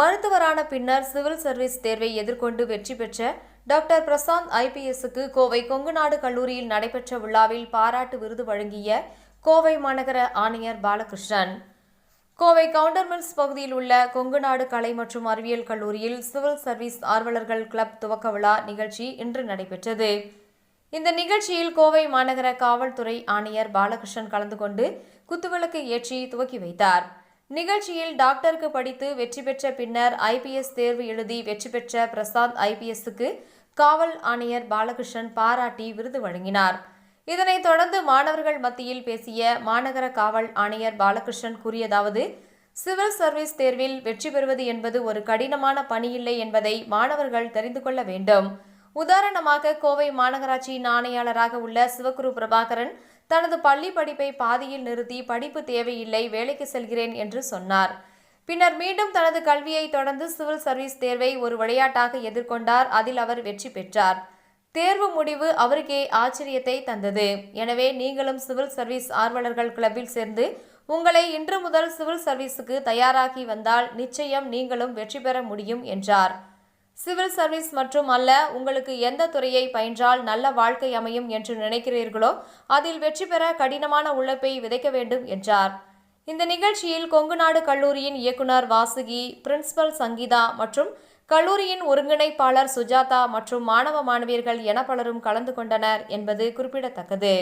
மருத்துவரான பின்னர் civil service தேர்வை எதிர்கொண்டு வெற்றி பெற்ற டாக்டர் பிரசாந்த் ஐபிஎஸ்க்கு கோவை கொங்குநாடு கல்லூரியில் நடைபெற்ற விழாவில் பாராட்டு விருது வழங்கிய கோவை மாநகர ஆணையர் பாலகிருஷ்ணன். கோவை கவுண்டர்மில்ஸ் பகுதியில் உள்ள கொங்குநாடு கலை மற்றும் அறிவியல் கல்லூரியில் சிவில் சர்வீஸ் ஆர்வலர்கள் கிளப் துவக்க விழா நிகழ்ச்சி இன்று நடைபெற்றது. இந்த நிகழ்ச்சியில் கோவை மாநகர காவல்துறை ஆணையர் பாலகிருஷ்ணன் கலந்து கொண்டு குத்துவிளக்கு ஏற்றி துவக்கி வைத்தார். நிகழ்ச்சியில் டாக்டருக்கு படித்து வெற்றி பெற்ற பின்னர் ஐபிஎஸ் தேர்வு எழுதி வெற்றி பெற்ற பிரசாந்த் ஐபிஎஸ்க்கு காவல் ஆணையர் பாலகிருஷ்ணன் பாராட்டி விருது வழங்கினார். இதனைத் தொடர்ந்து மாணவர்கள் மத்தியில் பேசிய மாநகர காவல் ஆணையர் பாலகிருஷ்ணன் கூறியதாவது சிவில் சர்வீஸ் தேர்வில் வெற்றி பெறுவது என்பது ஒரு கடினமான பணியில்லை என்பதை மாணவர்கள் தெரிந்து கொள்ள வேண்டும். உதாரணமாக கோவை மாநகராட்சியின் ஆணையாளராக உள்ள சிவகுரு பிரபாகரன் தனது பள்ளி படிப்பை பாதியில் நிறுத்தி படிப்பு தேவையில்லை வேலைக்கு செல்கிறேன் என்று சொன்னார். பின்னர் மீண்டும் தனது கல்வியை தொடர்ந்து சிவில் சர்வீஸ் தேர்வை ஒரு விளையாட்டாக எதிர்கொண்டார். அதில் அவர் வெற்றி பெற்றார். தேர்வு முடிவு அவருக்கே ஆச்சரியத்தை தந்தது. எனவே நீங்களும் சிவில் சர்வீஸ் ஆர்வலர்கள் கிளப்பில் சேர்ந்து உங்களை இன்று முதல் சிவில் சர்வீஸுக்கு தயாராகி வந்தால் நிச்சயம் நீங்களும் வெற்றி பெற முடியும் என்றார். சிவில் சர்வீஸ் மற்றும் அல்ல உங்களுக்கு எந்த துறையை பயின்றால் நல்ல வாழ்க்கை அமையும் என்று நினைக்கிறீர்களோ அதில் வெற்றி பெற கடினமான உழைப்பை விதைக்க வேண்டும் என்றார். இந்த நிகழ்ச்சியில் கொங்குநாடு கல்லூரியின் இயக்குனர் வாசுகி பிரின்சிபல் சங்கீதா மற்றும் கல்லூரியின் ஒருங்கிணைப்பாளர் சுஜாதா மற்றும் மாணவ மாணவியர்கள் என பலரும் கலந்து கொண்டனர் என்பது குறிப்பிடத்தக்கது.